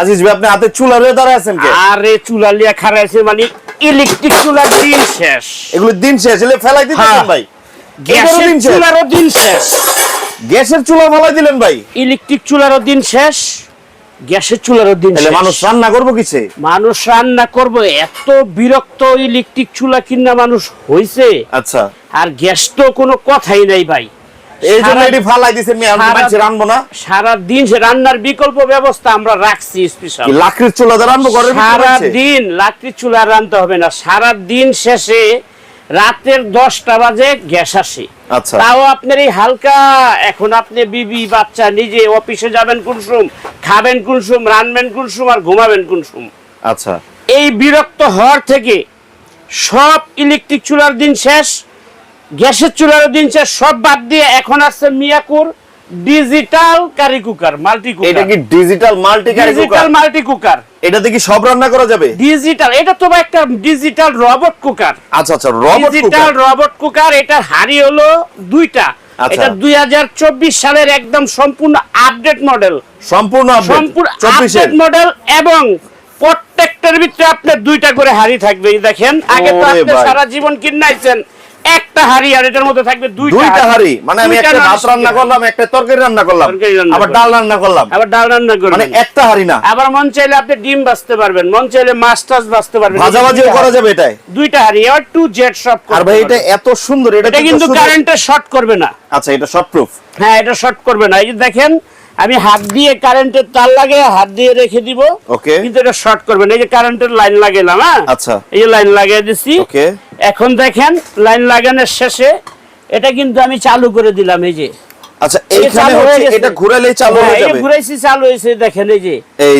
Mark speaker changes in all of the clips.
Speaker 1: আজিজ ভাই আপনি হাতে চুলা রয়ে দাঁড়ায় আছেন কে?
Speaker 2: আরে চুলা লিয়া খারাইছে মানে ইলেকট্রিক চুলার দিন শেষ।
Speaker 1: এগুলো দিন শেষ এলে ফেলাই দিতেছেন
Speaker 2: হ্যাঁ।
Speaker 1: ভাই।
Speaker 2: গ্যাসের চুলারও দিন শেষ।
Speaker 1: গ্যাসের চুলা ফেলাই দিলেন ভাই।
Speaker 2: ইলেকট্রিক চুলারও দিন শেষ গ্যাসের চুলারও দিন শেষ।
Speaker 1: মানুষ রান্না করব কিসে?
Speaker 2: মানুষ রান্না করব এত বিরক্ত ইলেকট্রিক চুলা কিনা মানুষ হইছে।
Speaker 1: আচ্ছা।
Speaker 2: আর গ্যাস তো কোনো কথাই নাই ভাই।
Speaker 1: এই জন্য এটি ফালাই দিছেন মেয়ে
Speaker 2: সারা-
Speaker 1: মানুষ রানবো না।
Speaker 2: সারা দিন সে রান্নার বিকল্প ব্যবস্থা আমরা রাখছি স্পেশাল
Speaker 1: লাকড়ির চুলা দিয়ে রান্না করে
Speaker 2: সারা দিন লাকড়ি চুলা রানতে হবে না। সারা দিন শেষে রাতের দশটা বাজে গ্যাস আসে।
Speaker 1: আচ্ছা।
Speaker 2: তাও আপনার এই হালকা এখন আপনি বিবি বাচ্চা নিজে অফিসে যাবেন কোন সুম খাবেন কোন সুম রানবেন কোন সুম আর ঘুমাবেন কোন সুম
Speaker 1: আচ্ছা।
Speaker 2: এই বিরক্ত হওয়ার থেকে সব ইলেকট্রিক চুলার দিন শেষ গ্যাসের চুলার দিন সব বাদ দিয়ে এখন আসছে মিয়াকুর digital curry cooker multi cooker.
Speaker 1: এটা কি digital multi curry cooker?
Speaker 2: Digital multi cooker.
Speaker 1: এটাতে কি সব রান্না করা যাবে?
Speaker 2: ডিজিটাল এটা তো একটা ডিজিটাল রবট কুকার।
Speaker 1: আচ্ছা আচ্ছা রবট
Speaker 2: ডিজিটাল রবট কুকার এটার হাড়ি হলো দুইটা।
Speaker 1: আচ্ছা।
Speaker 2: এটা দুই হাজার চব্বিশ সালের একদম সম্পূর্ণ আপডেট মডেল।
Speaker 1: সম্পূর্ণ
Speaker 2: আপডেট মডেল এবং প্রত্যেকটার ভিতরে আপনার দুইটা করে হাড়ি থাকবে এই দেখেন। আগে তো আপনি সারা জীবন কিনাইছেন একটা হাড়ি আর এটার মধ্যে থাকবে দুইটা
Speaker 1: হাড়ি। মানে আমি একটা ভাত রান্না করলাম একটা তরকারি রান্না করলাম আবার ডাল রান্না করলাম।
Speaker 2: আবার ডাল রান্না করবেন
Speaker 1: মানে একটা হাড়ি না।
Speaker 2: আবার মন চাইলে আপনি ডিম বাঁচতে পারবেন মন চাইলে মাছ টাছ বাঁচতে পারবেন।
Speaker 1: ভাজাভাজিও করা যাবে এটাই।
Speaker 2: দুইটা হাড়ি আর টু জেড সব
Speaker 1: আর ভাই এটা এত সুন্দর এটা
Speaker 2: কিন্তু কারেন্টে শর্ট করবে না।
Speaker 1: আচ্ছা এটা শর্ট প্রুফ
Speaker 2: হ্যাঁ এটা শর্ট করবে না। এই যে দেখেন আমি হাত দিয়ে কারেন্টের তার লাগে হাত দিয়ে রেখে দিব।
Speaker 1: ওকে।
Speaker 2: কিন্তু এটা শর্ট করবে না এই যে কারেন্টের লাইন লাগাইলাম হ্যাঁ?
Speaker 1: আচ্ছা।
Speaker 2: এই যে লাইন লাগিয়ে দিছি।
Speaker 1: ওকে।
Speaker 2: এখন দেখেন লাইন লাগানোর শেষে এটা কিন্তু আমি চালু করে দিলাম এই যে।
Speaker 1: আচ্ছা এইখানে হচ্ছে এটা ঘুরালেই চালু
Speaker 2: হ্যাঁ,
Speaker 1: হয়ে যাবে।
Speaker 2: ঘুরাইছি চালু হয়েছে দেখেন এই যে।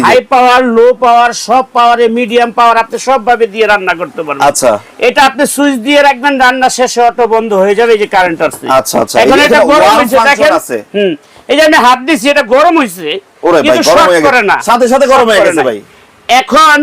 Speaker 2: হাই পাওয়ার লো পাওয়ার সব পাওয়ারে মিডিয়াম পাওয়ার আপনি সব ভাবে দিয়ে রান্না করতে পারবেন।
Speaker 1: আচ্ছা।
Speaker 2: এটা আপনি সুইচ দিয়ে রাখবেন রান্না শেষে অটো বন্ধ হয়ে যাবে এই যে কারেন্ট আসছে।
Speaker 1: আচ্ছা, আচ্ছা।
Speaker 2: এখন এটা গরম
Speaker 1: warm
Speaker 2: দেখেন।
Speaker 1: আছে।
Speaker 2: হুম। এই যে আমি হাত দিছি এটা গরম হয়েছে কিন্তু শর্ট করে না।
Speaker 1: সাথে সাথে গরম হয়ে গেছে ভাই।
Speaker 2: এখন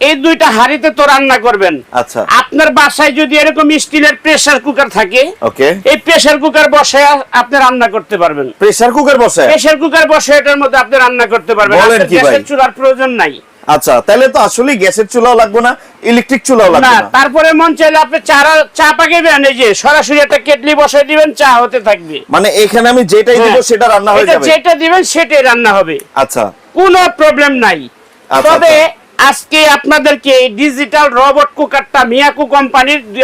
Speaker 2: এই দুইটা হাড়িতে তো রান্না করবেন।
Speaker 1: আচ্ছা।
Speaker 2: আপনার বাসায় যদি এরকম স্টিলের প্রেসার কুকার থাকে
Speaker 1: ওকে।
Speaker 2: এই প্রেসার কুকার বসে আপনি রান্না করতে পারবেন।
Speaker 1: প্রেসার কুকার বসে?
Speaker 2: প্রেসার কুকার বসে এটার মধ্যে আপনি রান্না করতে পারবেন? গ্যাসের চুলার প্রয়োজন নাই।
Speaker 1: আচ্ছা তাহলে তো আসলে গ্যাসের চুলাও লাগবে না ইলেকট্রিক চুলাও লাগবে
Speaker 2: না তারপরে মন চাইলে আপনি চা চা পাকাবেন এই যে সরাসরি একটা কেটলি বসাই দিবেন চা হতে থাকবে।
Speaker 1: মানে এখানে আমি যেটাই দিব
Speaker 2: হ্যাঁ।
Speaker 1: সেটা রান্না হয়ে যাবে।
Speaker 2: যেটা দিবেন সেটাই রান্না হবে।
Speaker 1: আচ্ছা।
Speaker 2: কোনো প্রবলেম নাই।
Speaker 1: আচ্ছা,
Speaker 2: তবে আজকে আপনাদেরকে এই ডিজিটাল রবট কুকারটা মিয়াকু কোম্পানির দুই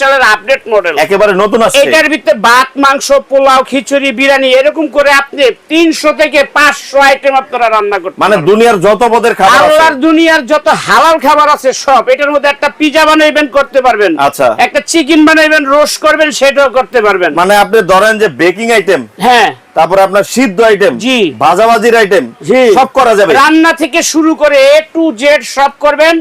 Speaker 2: সালের আপডেট মডেল
Speaker 1: একেবারে নতুন আসছে।
Speaker 2: এটার ভিতরে ভাত মাংস পোলাও খিচুড়ি বিরিয়ানি এরকম করে আপনি তিনশো থেকে পাঁচশো আইটেম আপনারা রান্না করতে
Speaker 1: মানে দুনিয়ার যত পদের খাবার আছে।
Speaker 2: আল্লাহর দুনিয়ার যত হালাল খাবার আছে সব এটার মধ্যে একটা পিজা বানাইবেন করতে পারবেন।
Speaker 1: আচ্ছা।
Speaker 2: একটা চিকেন বানাইবেন রোস্ট করবেন সেটাও করতে পারবেন।
Speaker 1: মানে আপনি ধরেন যে বেকিং আইটেম
Speaker 2: হ্যাঁ।
Speaker 1: তারপরে আপনার সিদ্ধ আইটেম
Speaker 2: জি।
Speaker 1: ভাজাভাজির আইটেম
Speaker 2: জি।
Speaker 1: সব করা যাবে।
Speaker 2: রান্না থেকে শুরু করে এ টু জেড সব করবেন।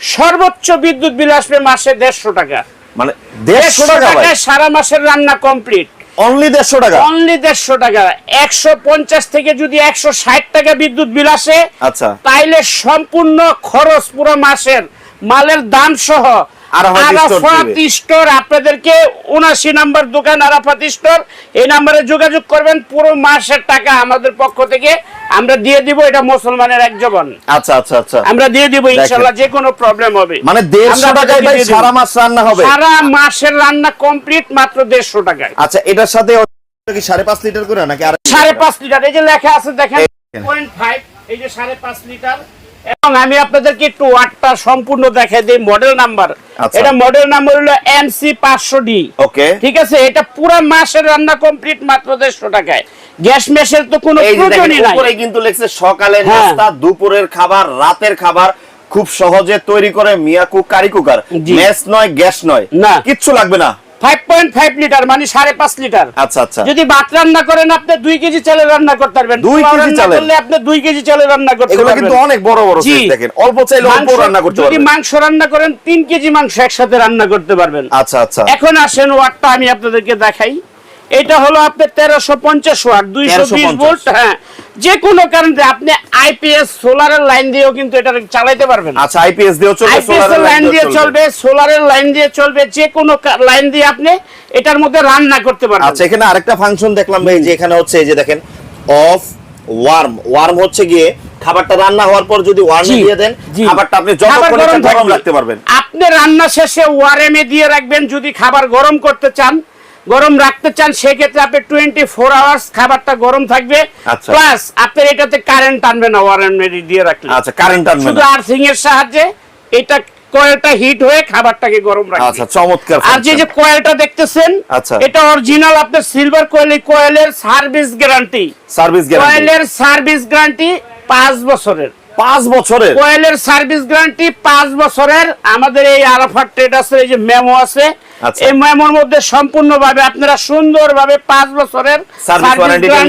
Speaker 2: সর্বোচ্চ বিদ্যুৎ বিল আসবে মাসে দেড়শো টাকা।
Speaker 1: মানে দেড়শো টাকা
Speaker 2: সারা মাসের রান্না কমপ্লিট
Speaker 1: অনলি দেড়শো টাকা?
Speaker 2: অনলি দেড়শো টাকা। একশো পঞ্চাশ থেকে যদি একশো ষাট টাকা বিদ্যুৎ বিল আসে
Speaker 1: আচ্ছা।
Speaker 2: তাইলে সম্পূর্ণ খরচ পুরো মাসের। মালের দাম সহ
Speaker 1: আরাফাত স্টোর
Speaker 2: আরাফাত
Speaker 1: দিবে।
Speaker 2: স্টোর আপনাদেরকে উনাশি নাম্বার দোকান আরাফাত স্টোর। এই নাম্বারে যোগাযোগ করবেন পুরো মাসের টাকা আমাদের পক্ষ থেকে আমরা দিয়ে দিব এটা মুসলমানের এক জবান।
Speaker 1: আচ্ছা আচ্ছা আচ্ছা।
Speaker 2: আমরা দিয়ে দিব ইনশাল্লাহ যে কোনো প্রবলেম হবে।
Speaker 1: মানে দেড়শো
Speaker 2: আমরা
Speaker 1: টাকায় ভাই সারা মাস রান্না হবে।
Speaker 2: সারা মাসের রান্না কমপ্লিট মাত্র দেড়শো টাকায়।
Speaker 1: আচ্ছা এটার সাথে কি সাড়ে পাঁচ লিটার করে নাকি আর
Speaker 2: লিটার এই যে লেখা আছে দেখেন।
Speaker 1: দেখেন।
Speaker 2: পয়েন্ট ফাইভ এই যে সাড়ে পাঁচ লিটার। এবং আমি আপনাদেরকে একটু ওয়াটটা সম্পূর্ণ দেখাই দিই মডেল নাম্বার
Speaker 1: আচ্ছা।
Speaker 2: এটা মডেল নাম্বার হলো এমসি পাঁচশো ডি
Speaker 1: ওকে।
Speaker 2: ঠিক আছে? এটা পুরো মাসের রান্না কমপ্লিট মাত্র দেড়শো টাকায়। গ্যাস মেশের তো কোনো প্রয়োজনই নাই।
Speaker 1: কিন্তু লেখছে সকালের
Speaker 2: হ্যাঁ।
Speaker 1: নাস্তা দুপুরের খাবার রাতের খাবার। খুব সহজে তৈরি করে মিয়াকু কারি কুকার। মেস নয় গ্যাস নয়।
Speaker 2: না।
Speaker 1: কিচ্ছু লাগবে না।
Speaker 2: ফাইভ পয়েন্ট ফাইভ লিটার মানে সাড়ে পাঁচ লিটার।
Speaker 1: আচ্ছা আচ্ছা।
Speaker 2: যদি ভাত রান্না করেন আপনি দুই কেজি চালে রান্না করতে পারবেন।
Speaker 1: দুই কেজি চালে?
Speaker 2: করলে আপনি 2 কেজি চালে রান্না করতে
Speaker 1: এগুলো কিন্তু অনেক বড় বড়। দেখেন। অল্প চাইলে অল্প রান্না করতে
Speaker 2: যদি মাংস রান্না করেন তিন কেজি মাংস একসাথে রান্না করতে পারবেন।
Speaker 1: আচ্ছা আচ্ছা।
Speaker 2: এখন আসেন ওয়াটটা আমি আপনাদেরকে দেখাই। এটা হলো আপনার তেরোশো পঞ্চাশ ওয়াট দুইশো বিশ ভোল্ট হ্যাঁ। যে কোনো কারণে আপনি আইপিএস সোলারের লাইন দিয়েও কিন্তু এটা চালাইতে পারবেন।
Speaker 1: আচ্ছা আইপিএস দিয়েও চলবে
Speaker 2: আইপিএস লাইন দিয়ে চলবে। সোলারের লাইন দিয়ে চলবে যে কোনো লাইন দিয়ে আপনি এটার মধ্যে রান্না করতে পারবেন।
Speaker 1: আচ্ছা এখানে আরেকটা ফাংশন দেখলাম ভাই যে এখানে হচ্ছে এই যে দেখেন অফ ওয়ার্ম ওয়ার্ম হচ্ছে গিয়ে খাবারটা রান্না হওয়ার পর যদি ওয়ার্মে দিয়ে দেন খাবারটা আপনি যতক্ষণ গরম রাখতে পারবেন।
Speaker 2: আপনি রান্না শেষে ওয়ারেমে দিয়ে রাখবেন যদি খাবার গরম করতে চান গরম রাখতে চান সেক্ষেত্রে আপনি টোয়েন্টি ফোর আওয়ার্স খাবারটা গরম থাকবে
Speaker 1: আচ্ছা।
Speaker 2: প্লাস আপনার এটাতে কারেন্ট টানবে না ওয়ারেমে দিয়ে রাখলে।
Speaker 1: আচ্ছা কারেন্ট আনবে
Speaker 2: শুধু আর্থিং এর সাহায্যে এটা কয়েলটা হিট হয়ে খাবারটাকে গরম রাখবে।
Speaker 1: আচ্ছা চমৎকার
Speaker 2: আর যে যে কয়েলটা দেখতেছেন
Speaker 1: আচ্ছা।
Speaker 2: এটা অরিজিনাল আপনার সিলভার কয়েল কয়েলের সার্ভিস গ্যারান্টি
Speaker 1: সার্ভিস গ্যারান্টি
Speaker 2: কয়েলের সার্ভিস গ্যারান্টি পাঁচ বছরের।
Speaker 1: পাঁচ বছরের?
Speaker 2: কোয়েলের সার্ভিস গ্যারান্টি পাঁচ বছরের। আমাদের এই আরাফাট ট্রেডার্সের এই যে মেমো আছে
Speaker 1: আচ্ছা।
Speaker 2: এই মেমোর মধ্যে সম্পূর্ণভাবে আপনারা সুন্দরভাবে পাঁচ বছরের সার্ভিস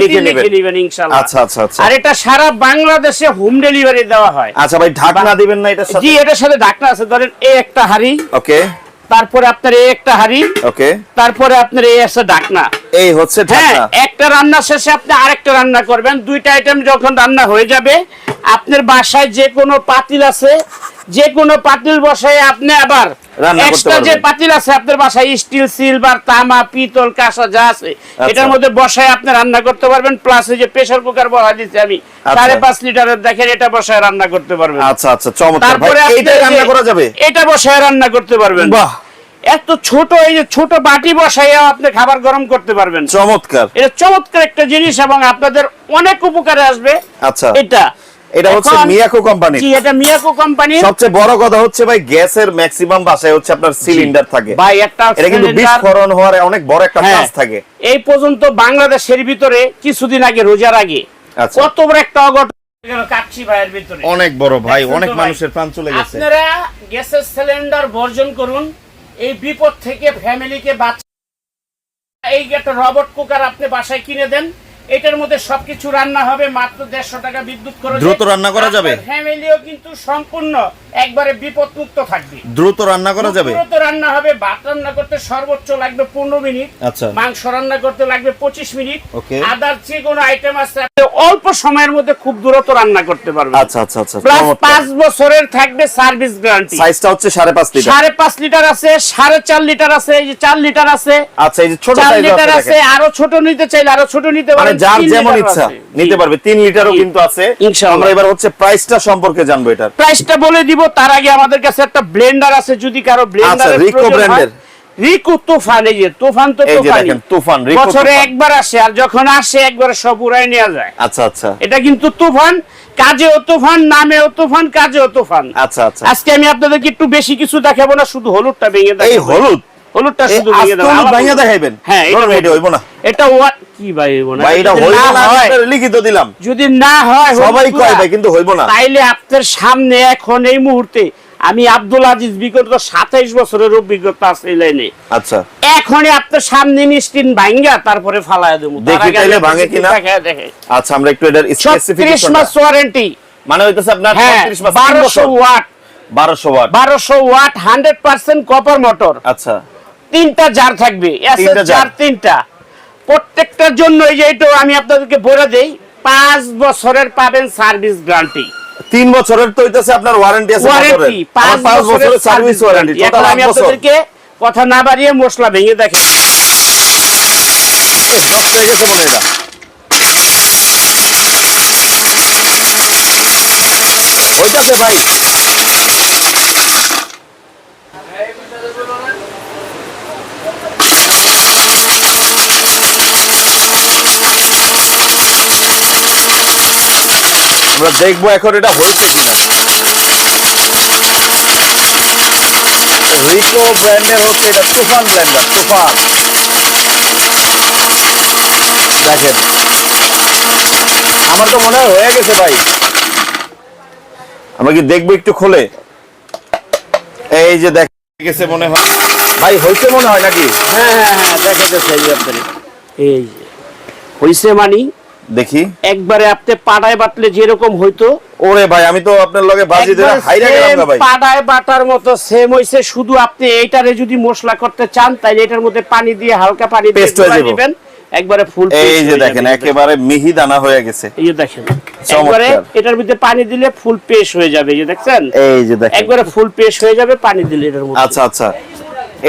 Speaker 1: লিখে নেবেন।
Speaker 2: ইনশাআল্লাহ।
Speaker 1: আচ্ছা, আচ্ছা, আচ্ছা।
Speaker 2: আর এটা সারা বাংলাদেশে হোম ডেলিভারি দেওয়া হয়।
Speaker 1: আচ্ছা ভাই ঢাকনা দিবেন না এটার সাথে?
Speaker 2: জি এটার সাথে ঢাকনা আছে ধরেন এই একটা হাড়ি
Speaker 1: ওকে।
Speaker 2: তারপরে আপনার এই একটা হাড়ি
Speaker 1: ওকে।
Speaker 2: তারপরে আপনার এই আছে ঢাকনা।
Speaker 1: এই হচ্ছে
Speaker 2: হ্যাঁ
Speaker 1: ঢাকনা।
Speaker 2: একটা রান্না শেষে আপনি আরেকটা রান্না করবেন। দুইটা আইটেম যখন রান্না হয়ে যাবে আপনার বাসায় যে কোনো পাতিল আছে যে কোনো পাতিল বসায় আপনি আবার
Speaker 1: রান্না করতে
Speaker 2: এক্সট্রা যে পাতিল আছে আপনার বাসায় স্টিল সিলভার তামা পিতল কাঁসা যা আছে
Speaker 1: আচ্ছা।
Speaker 2: এটার মধ্যে বসায় আপনি রান্না করতে পারবেন প্লাস এই যে প্রেসার কুকার বসা দিচ্ছি আমি সাড়ে পাঁচ লিটারের দেখেন এটা বসায় রান্না করতে পারবেন।
Speaker 1: আচ্ছা আচ্ছা চমৎকার ভাই
Speaker 2: তারপরে আপনি
Speaker 1: এইটাই
Speaker 2: এই যে-
Speaker 1: রান্না করা যাবে?
Speaker 2: এটা বসায় রান্না করতে পারবেন।
Speaker 1: বাহ।
Speaker 2: এত ছোট এই যে ছোট বাটি বসাইয়া আপনি খাবার গরম করতে পারবেন।
Speaker 1: চমৎকার।
Speaker 2: এটা চমৎকার একটা জিনিস এবং আপনাদের অনেক উপকারে আসবে
Speaker 1: আচ্ছা।
Speaker 2: এটা।
Speaker 1: এটা হচ্ছে মিয়াকো কোম্পানি
Speaker 2: জি এটা মিয়াকো কোম্পানি
Speaker 1: সবচেয়ে বড় কথা হচ্ছে ভাই গ্যাসের ম্যাক্সিমাম বাসায় হচ্ছে আপনার সিলিন্ডার থাকে।
Speaker 2: ভাই একটা
Speaker 1: এটা কিন্তু বিস্ফোরণ হওয়ার অনেক বড় একটা
Speaker 2: হ্যাঁ,
Speaker 1: চান্স থাকে।
Speaker 2: এই পর্যন্ত বাংলাদেশের ভিতরে কিছুদিন আগে রোজার আগে
Speaker 1: আচ্ছা।
Speaker 2: কত বড় একটা অঘটন
Speaker 1: অনেক বড় ভাই অনেক মানুষের প্রাণ চলে গেছে।
Speaker 2: আপনারা গ্যাসের সিলিন্ডার বর্জন করুন। এই বিপদ থেকে ফ্যামিলিকে বাঁচা এই একটা রবট কুকার আপনি বাসায় কিনে দেন। এটার মধ্যে সবকিছু রান্না হবে মাত্র দেড়শো টাকা বিদ্যুৎ খরচ।
Speaker 1: দ্রুত রান্না করা যাবে?
Speaker 2: ফ্যামিলিও কিন্তু সম্পূর্ণ একবারে বিপদ মুক্ত থাকবে।
Speaker 1: দ্রুত রান্না করা যাবে?
Speaker 2: দ্রুত রান্না হবে ভাত রান্না করতে সর্বোচ্চ লাগবে পনেরো মিনিট।
Speaker 1: আচ্ছা।
Speaker 2: মাংস রান্না করতে লাগবে পঁচিশ মিনিট. আদার যে কোনো আইটেম আছে অল্প সময়ের মধ্যে খুব দ্রুত রান্না করতে পারবেন।
Speaker 1: আচ্ছা আচ্ছা আচ্ছা
Speaker 2: প্লাস পাঁচ বছরের থাকবে সার্ভিস গ্যারান্টি।
Speaker 1: সাইজটা হচ্ছে সাড়ে পাঁচ লিটার।
Speaker 2: সাড়ে পাঁচ লিটার আছে সাড়ে চার লিটার আছে এই যে চার লিটার আছে।
Speaker 1: আচ্ছা এই যে ছোট
Speaker 2: লিটার
Speaker 1: আছে
Speaker 2: আছে আরও ছোট নিতে চাইলে আরও ছোট নিতে
Speaker 1: মানে
Speaker 2: পারেন।
Speaker 1: যার যেমন ইচ্ছা নিতে পারবে। তিন লিটারও কিন্তু আছে। আমরা এবার হচ্ছে প্রাইসটা সম্পর্কে জানব এটার।
Speaker 2: প্রাইসটা বলে দিব তার আগে আমাদের কাছে একটা ব্লেন্ডার আছে যদি কারও ব্লেন্ডার
Speaker 1: আচ্ছা।
Speaker 2: রিকো তুফান এই যে তুফান তো তুফানি। বছরে একবার আসে আর যখন আসে একবার সব উড়াই নেওয়া যায়।
Speaker 1: আচ্ছা আচ্ছা।
Speaker 2: এটা কিন্তু তুফান কাজেও তুফান নামেও তুফান কাজেও তুফান।
Speaker 1: আচ্ছা আচ্ছা।
Speaker 2: আজকে আমি আপনাদেরকে একটু বেশি কিছু দেখাবো না শুধু হলুদটা ভেঙে
Speaker 1: এই হলুদ?
Speaker 2: হলুদটা শুধু ভেঙে
Speaker 1: দেখাইবেন।
Speaker 2: হ্যাঁ এটা
Speaker 1: হইব না।
Speaker 2: এটা কি ভাই হইব না?
Speaker 1: ভাই এটা হইব
Speaker 2: না
Speaker 1: লিখিত দিলাম।
Speaker 2: যদি না হয়
Speaker 1: সবাই কয় ভাই কিন্তু হইব না।
Speaker 2: তাইলে আপনার সামনে এখন এই মুহূর্তে আমি আব্দুল আজিজ বিগত সাতাইশ বছরের অভিজ্ঞতা আছে এই লাইনে।
Speaker 1: আচ্ছা।
Speaker 2: এখনই আপনার সামনে নিশ্চিন ভাঙ্গা তারপরে ফালায় দেবো।
Speaker 1: দেখি তাইলে ভাঙে কিনা? আচ্ছা আমরা একটু এটার স্পেসিফিকেশন
Speaker 2: মাস ওয়ারেন্টি
Speaker 1: মানে হইতেছে আপনার
Speaker 2: হ্যাঁ
Speaker 1: 36 মাস
Speaker 2: ওয়াট।
Speaker 1: 1200 ওয়াট।
Speaker 2: বারোশো watt hundred percent copper motor
Speaker 1: আচ্ছা।
Speaker 2: তিনটা জার থাকবে
Speaker 1: জার।
Speaker 2: জার তিনটা। প্রত্যেকটার জন্য এই যে এটা আমি আপনাদেরকে বলে দেই পাঁচ বছরের পাবেন সার্ভিস গ্যারান্টি
Speaker 1: তিন বছরের তো হইতেছে আপনার ওয়ারেন্টি আছে
Speaker 2: ওয়ারেন্টি
Speaker 1: পাঁচ বছরের সার্ভিস ওয়ারেন্টি টোটাল
Speaker 2: আমি আপনাদেরকে কথা না বাড়িয়ে মশলা ভেঙে দেখেন।
Speaker 1: নষ্ট হয়ে গেছে মনে এটা। হইতাছে ভাই। আমরা দেখব এখন এটা হয়েছে কিনা। রিকো ব্র্যান্ডের হচ্ছে এটা, তুফান ব্র্যান্ডার তুফান। দেখেন। আমার তো মনে হয় হয়ে গেছে ভাই। আমরা কি দেখব একটু খুলে? এই যে দেখ গেছে মনে হয়। ভাই, হয়েছে মনে হয় নাকি?
Speaker 2: হ্যাঁ হ্যাঁ হ্যাঁ দেখা যাচ্ছে এই আপনার এই যে হইছে মানি
Speaker 1: দেখি।
Speaker 2: একবারে আপনি পাড়ায় বাটলে যেরকম হইতো।
Speaker 1: ওরে ভাই আমি তো আপনার লগে বাজি দিলে হাইরা গেলাম ভাই।
Speaker 2: পাড়ায় বাটার মতো সেম হইছে শুধু আপনি এইটারে যদি মশলা করতে চান তাহলে এটার মধ্যে পানি দিয়ে হালকা পানি দিয়ে
Speaker 1: হয়ে
Speaker 2: দিবেন। একবারে ফুল
Speaker 1: এই যে দেখেন একেবারে মিহি দানা হয়ে গেছে।
Speaker 2: এই যে দেখেন একবারে এটার মধ্যে পানি দিলে ফুল পেস্ট হয়ে যাবে এই যে দেখছেন?
Speaker 1: এই যে দেখেন।
Speaker 2: একবারে ফুল পেস্ট হয়ে যাবে পানি দিলে এটার মধ্যে।
Speaker 1: আচ্ছা আচ্ছা।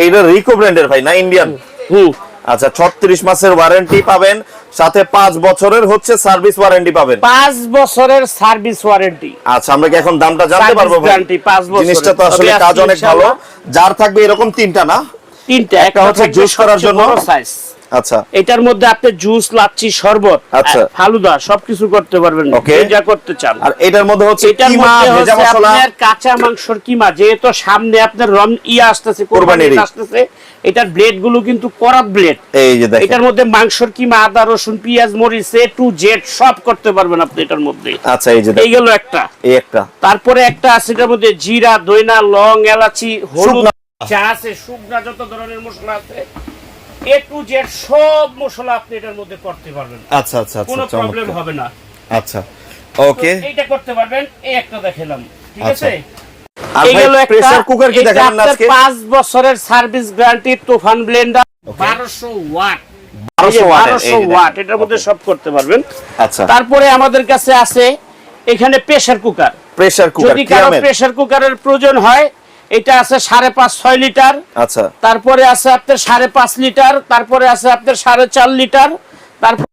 Speaker 1: এইটা রিকো ব্র্যান্ডের ভাই না ইন্ডিয়ান
Speaker 2: হুম।
Speaker 1: আচ্ছা ছত্রিশ মাসের ওয়ারেন্টি পাবেন সাথে পাঁচ বছরের হচ্ছে সার্ভিস ওয়ারেন্টি পাবেন।
Speaker 2: পাঁচ বছরের সার্ভিস ওয়ারেন্টি
Speaker 1: আচ্ছা আমরা কি এখন দামটা জানতে পারব
Speaker 2: guarantee পাঁচ বছরের।
Speaker 1: জিনিসটা তো আসলে কাজ অনেক ভালো। যার থাকবে এরকম তিনটা না?
Speaker 2: তিনটা
Speaker 1: একটা হচ্ছে জুস করার জন্য।
Speaker 2: সাইজ
Speaker 1: আচ্ছা।
Speaker 2: এটার মধ্যে আপনি জুস লাচ্ছি শরবত
Speaker 1: আচ্ছা।
Speaker 2: ফালুদা সবকিছু করতে পারবেন. যা করতে চান।
Speaker 1: আর এটার মধ্যে হচ্ছে
Speaker 2: এটার
Speaker 1: কিমা
Speaker 2: মধ্যে
Speaker 1: ভেজা মশলা।
Speaker 2: আপনার কাঁচা মাংসর কিমা যেহেতু সামনে আপনার রম ইয়া আসতেছে
Speaker 1: কোরবানির
Speaker 2: আসতেছে এটার ব্লেডগুলো কিন্তু করাত ব্লেড।
Speaker 1: এই যে দেখেন।
Speaker 2: এটার মধ্যে মাংসর কিমা আদা রসুন পেঁয়াজ মরিচ এ টু জেড সব করতে পারবেন আপনি এটার মধ্যে।
Speaker 1: আচ্ছা এই যে
Speaker 2: এই গেল একটা।
Speaker 1: এই একটা।
Speaker 2: তারপরে একটা আছে এটার মধ্যে জিরা দইনা লং এলাচি হলুদ। যা আছে শুকনা যত ধরনের মশলা আছে এ টু জেড সব মশলা আপনি এটার মধ্যে করতে পারবেন।
Speaker 1: আচ্ছা আচ্ছা আচ্ছা
Speaker 2: কোনো প্রবলেম হবে না।
Speaker 1: আচ্ছা ওকে।
Speaker 2: এইটা করতে পারবেন এই একটা দেখালাম। ঠিক
Speaker 1: আচ্ছা।
Speaker 2: আছে? পাঁচ বছরের সার্ভিস গ্যারান্টি তুফান ব্লেন্ডার বারোশো ওয়াট।
Speaker 1: 1200 watt এর, এই
Speaker 2: বারোশো ওয়াট এটার মধ্যে সব করতে পারবেন।
Speaker 1: আচ্ছা।
Speaker 2: তারপরে আমাদের কাছে আছে এখানে প্রেসার কুকার
Speaker 1: প্রেসার কুকার
Speaker 2: যদি
Speaker 1: কারও
Speaker 2: প্রেসার কুকারের প্রয়োজন হয় এটা আছে সাড়ে পাঁচ ছয় লিটার।
Speaker 1: আচ্ছা।
Speaker 2: তারপরে আছে আপনার সাড়ে পাঁচ লিটার তারপরে আছে আপনার সাড়ে চার লিটার তারপরে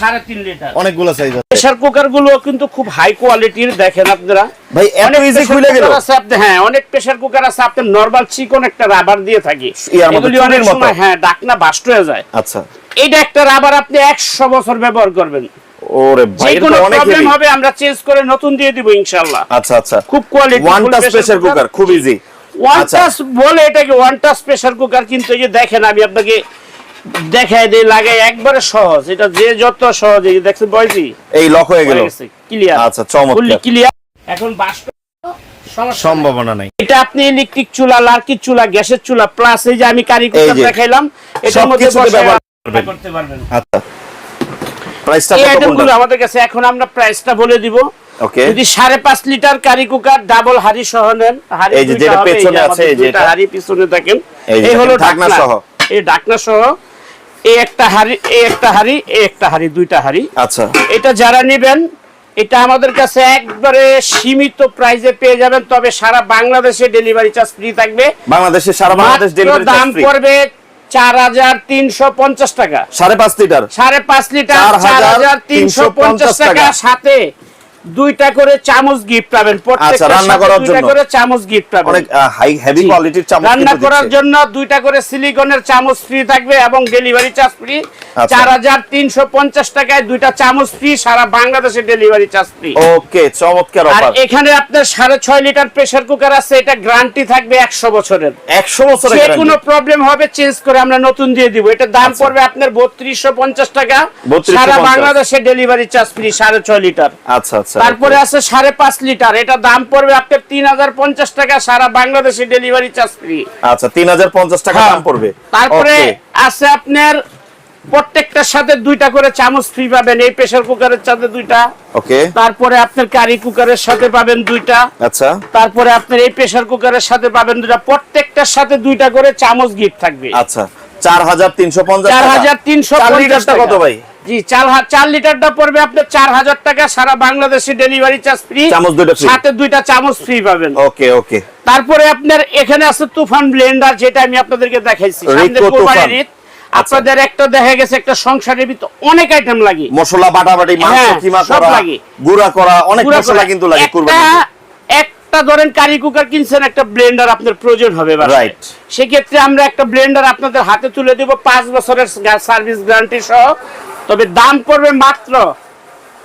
Speaker 2: সাড়ে তিন লিটার।
Speaker 1: অনেকগুলো সাইজ আছে।
Speaker 2: প্রেসার কুকারগুলো কিন্তু খুব হাই কোয়ালিটির দেখেন আপনারা।
Speaker 1: ভাই
Speaker 2: অনেক
Speaker 1: ইজি খুলে গেল।
Speaker 2: আছে আপনি হ্যাঁ অনেক প্রেসার কুকার আছে আপনি নরমাল চিকন একটা রাবার দিয়ে থাকে। এগুলি অনেক সময় হ্যাঁ ডাকনা বাস্ট হয়ে যায়।
Speaker 1: আচ্ছা।
Speaker 2: এইটা একটা রাবার আপনি একশো বছর ব্যবহার করবেন।
Speaker 1: ওরে ভাই এটা অনেক
Speaker 2: প্রবলেম হবে আমরা চেঞ্জ করে নতুন দিয়ে দিব ইনশাআল্লাহ।
Speaker 1: আচ্ছা আচ্ছা।
Speaker 2: খুব quality
Speaker 1: one touch pressure cooker খুব ইজি
Speaker 2: ওয়ান
Speaker 1: আচ্ছা।
Speaker 2: টাচ বলে এটাকে ওয়ান টাচ প্রেসার কুকার কিন্তু এই যে দেখেন আমি আপনাকে দেখাই দিই লাগাই একবারে সহজ। এটা যে যত সহজ এই দেখছেন বয়সি?
Speaker 1: এই লক হয়ে গেল।
Speaker 2: ক্লিয়ার
Speaker 1: আচ্ছা, চমৎকার।
Speaker 2: ফুললি ক্লিয়ার এখন বাষ্প
Speaker 1: সম্ভাবনা নাই।
Speaker 2: এটা আপনি ইলেকট্রিক চুলা লার্কির চুলা গ্যাসের চুলা প্লাস এই যে আমি। দেখাইলাম এটার মধ্যে
Speaker 1: ব্যবহার
Speaker 2: করতে পারবেন।
Speaker 1: আচ্ছা। প্রাইসটা কত
Speaker 2: আমাদের কাছে এখন আমরা প্রাইসটা বলে দিব। যদি সাড়ে পাঁচ লিটার কারি কুকার ডাবল হাড়ি সহ নেন
Speaker 1: এই যে যেটা পেছনে আছে,
Speaker 2: আমাদের
Speaker 1: এই যে
Speaker 2: হাড়ি পিছনে দেখেন
Speaker 1: এই
Speaker 2: হলো
Speaker 1: ঢাকনা সহ।
Speaker 2: এই ঢাকনা সহ এই একটা হাড়ি এই একটা হাড়ি এই একটা হাড়ি দুইটা হাড়ি।
Speaker 1: আচ্ছা।
Speaker 2: এটা যারা নেবেন এটা আমাদের কাছে একবারে সীমিত প্রাইজে পেয়ে যাবেন তবে সারা বাংলাদেশে ডেলিভারি চার্জ ফ্রি থাকবে।
Speaker 1: বাংলাদেশে সারা বাংলাদেশ ডেলিভারি
Speaker 2: দাম পড়বে চার হাজার তিনশো পঞ্চাশ টাকা।
Speaker 1: সাড়ে পাঁচ লিটার।
Speaker 2: সাড়ে পাঁচ লিটার চার হাজার তিনশো পঞ্চাশ টাকা। সাথে। দুইটা করে চামচ গিফট পাবেন
Speaker 1: আচ্ছা, রান্না
Speaker 2: করার
Speaker 1: করার
Speaker 2: দুইটা
Speaker 1: জন্য।
Speaker 2: করে চামচ গিফট পাবেন
Speaker 1: অনেক হাই হেভি। কোয়ালিটির চামচ
Speaker 2: রান্না করার জন্য দুইটা করে সিলিকনের চামচ ফ্রি থাকবে এবং ডেলিভারি চার্জ ফ্রি। চার হাজার তিনশো পঞ্চাশ টাকায় দুইটা চামচ ফ্রি সারা বাংলাদেশে ডেলিভারি চার্জ ফ্রি।
Speaker 1: ওকে চমৎকার
Speaker 2: আর এখানে আপনার সাড়ে ছয় লিটার প্রেসার কুকার আছে এটা গ্যারান্টি থাকবে একশো বছরের।
Speaker 1: একশো বছরের
Speaker 2: যে কোনো প্রবলেম হবে চেঞ্জ করে আমরা নতুন দিয়ে দিব। এটা দাম
Speaker 1: আচ্ছা।
Speaker 2: পড়বে আপনার বত্রিশশো পঞ্চাশ টাকা। সারা বাংলাদেশে ডেলিভারি চার্জ ফ্রি সাড়ে ছয় লিটার।
Speaker 1: আচ্ছা আচ্ছা
Speaker 2: তারপরে আছে সাড়ে পাঁচ লিটার। এটা দাম পড়বে আপনার তিন হাজার পঞ্চাশ টাকা সারা বাংলাদেশে ডেলিভারি চার্জ ফ্রি।
Speaker 1: আচ্ছা তিন হাজার পঞ্চাশ টাকা দাম পড়বে।
Speaker 2: তারপরে আছে আপনার প্রত্যেকটার সাথে দুইটা করে চামচ ফ্রি পাবেন। এই প্রেসার কুকারের সাথে দুইটা।
Speaker 1: ওকে
Speaker 2: তারপরে আপনার কারি কুকারের সাথে পাবেন দুইটা।
Speaker 1: আচ্ছা।
Speaker 2: তারপরে আপনার এই প্রেসার কুকারের সাথে পাবেন দুইটা। প্রত্যেকটার সাথে দুইটা করে চামচ গিফট থাকবে।
Speaker 1: আচ্ছা। চার হাজার তিনশো পঞ্চাশ
Speaker 2: চার হাজার তিনশো
Speaker 1: লিটারটা কত ভাই?
Speaker 2: জি চার চার লিটারটা পড়বে আপনার চার হাজার টাকা। সারা বাংলাদেশে ডেলিভারি চার্জ ফ্রি
Speaker 1: চামচ দুইটা।
Speaker 2: সাথে দুইটা চামচ ফ্রি পাবেন।
Speaker 1: ওকে ওকে
Speaker 2: তারপরে আপনার এখানে আছে তুফান ব্লেন্ডার যেটা আমি আপনাদেরকে দেখাইছি। সামনে কোরবানির। আপনাদের একটা দেখা গেছে একটা সংসারের ভিতর অনেক আইটেম লাগে।
Speaker 1: মশলা বাটাবাটি মাংস
Speaker 2: হ্যাঁ,
Speaker 1: কিমা করা। গুঁড়া করা অনেক মশলা কিন্তু লাগে
Speaker 2: একটা
Speaker 1: কুরবানি
Speaker 2: একটা ধরেন কারি কুকার কিনছেন একটা ব্লেন্ডার আপনার প্রয়োজন হবে
Speaker 1: রাইট.
Speaker 2: সেক্ষেত্রে আমরা একটা ব্লেন্ডার আপনাদের হাতে তুলে দেব পাঁচ বছরের সার্ভিস গ্যারান্টি সহ। তবে দাম পড়বে মাত্র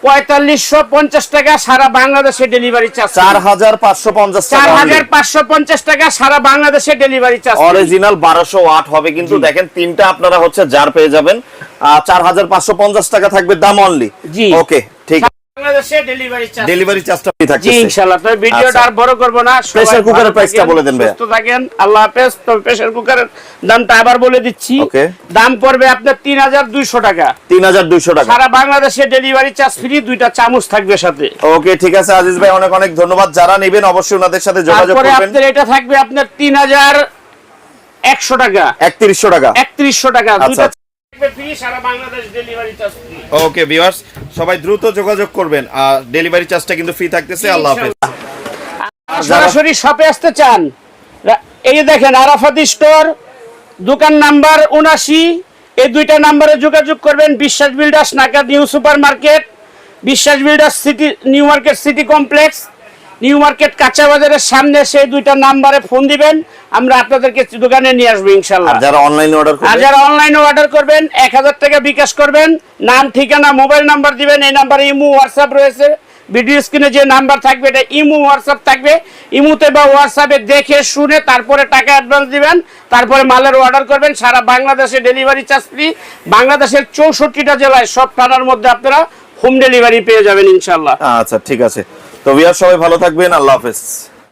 Speaker 2: পঁয়তাল্লিশশো পঞ্চাশ টাকা সারা বাংলাদেশে ডেলিভারি চার্জ
Speaker 1: চার হাজার পাঁচশো পঞ্চাশ
Speaker 2: চার
Speaker 1: টাকা
Speaker 2: হাজার পাঁচশো পঞ্চাশ টাকা সারা বাংলাদেশে ডেলিভারি চার্জ
Speaker 1: অরিজিনাল বারোশো ওয়াট হবে কিন্তু দেখেন তিনটা আপনারা হচ্ছে জার পেয়ে যাবেন। চার হাজার পাঁচশো পঞ্চাশ টাকা থাকবে দাম অনলি
Speaker 2: জি।
Speaker 1: ওকে ঠিক।
Speaker 2: ডেলিভারি
Speaker 1: চার্জটা থাকছে
Speaker 2: ইনশাআল্লাহ তবে ভিডিওটা
Speaker 1: আচ্ছা।
Speaker 2: আর বড় করব না সবাই
Speaker 1: Pressure cooker
Speaker 2: ভালো
Speaker 1: এর price টা
Speaker 2: থাকেন,
Speaker 1: বলে দেন ভাইয়া।
Speaker 2: থাকেন আল্লাহ হাফেজ তবে প্রেসার কুকারের দামটা আবার বলে দিচ্ছি। দাম পড়বে আপনার তিন হাজার দুইশো টাকা।
Speaker 1: তিন হাজার দুইশো টাকা।
Speaker 2: সারা বাংলাদেশে ডেলিভারি চার্জ ফ্রি দুইটা চামচ থাকবে সাথে।
Speaker 1: ওকে ঠিক আছে আজিজ ভাই অনেক অনেক ধন্যবাদ। যারা নেবেন অবশ্যই ওনাদের সাথে যোগাযোগ করবেন।
Speaker 2: এটা থাকবে আপনার তিন হাজার একশো টাকা।
Speaker 1: একত্রিশশো টাকা।
Speaker 2: একত্রিশশো টাকা
Speaker 1: ওকে ভিউয়ার্স সবাই দ্রুত যোগাযোগ করবেন। আর ডেলিভারি চার্জটা কিন্তু ফ্রি থাকতেছে আল্লাহ হাফেজ।
Speaker 2: সরাসরি শপে আসতে চান এই দেখেন আরাফাত স্টোর দোকান নাম্বার উনাশি এই দুইটা নাম্বারে যোগাযোগ করবেন বিশ্বাস বিল্ডার্স নাকা new super market Biswas builders city new market city complex. New market কাঁচা বাজারের সামনে সেই দুইটা নাম্বারে ফোন দিবেন আমরা আপনাদেরকে দোকানে নিয়ে আসব ইনশাল্লাহ।
Speaker 1: যারা অনলাইনে অর্ডার
Speaker 2: আর যারা অনলাইনে অর্ডার করবেন এক হাজার টাকা বিকাশ করবেন নাম ঠিকানা মোবাইল নাম্বার দিবেন এই নাম্বারে ইমো হোয়াটসঅ্যাপ রয়েছে। ভিডিও স্ক্রিনে যে নাম্বার থাকবে এটা ইমো হোয়াটসঅ্যাপ থাকবে। ইমোতে বা হোয়াটসঅ্যাপে দেখে শুনে তারপরে টাকা অ্যাডভান্স দিবেন তারপরে মালের অর্ডার করবেন সারা বাংলাদেশে ডেলিভারি চার্জ ফ্রি বাংলাদেশের চৌষট্টিটা জেলায় সব থানার মধ্যে আপনারা হোম ডেলিভারি পেয়ে যাবেন ইনশাল্লাহ।
Speaker 1: আচ্ছা ঠিক আছে। তো ভিউয়ার সবাই ভালো থাকবেন আল্লাহ হাফেজ।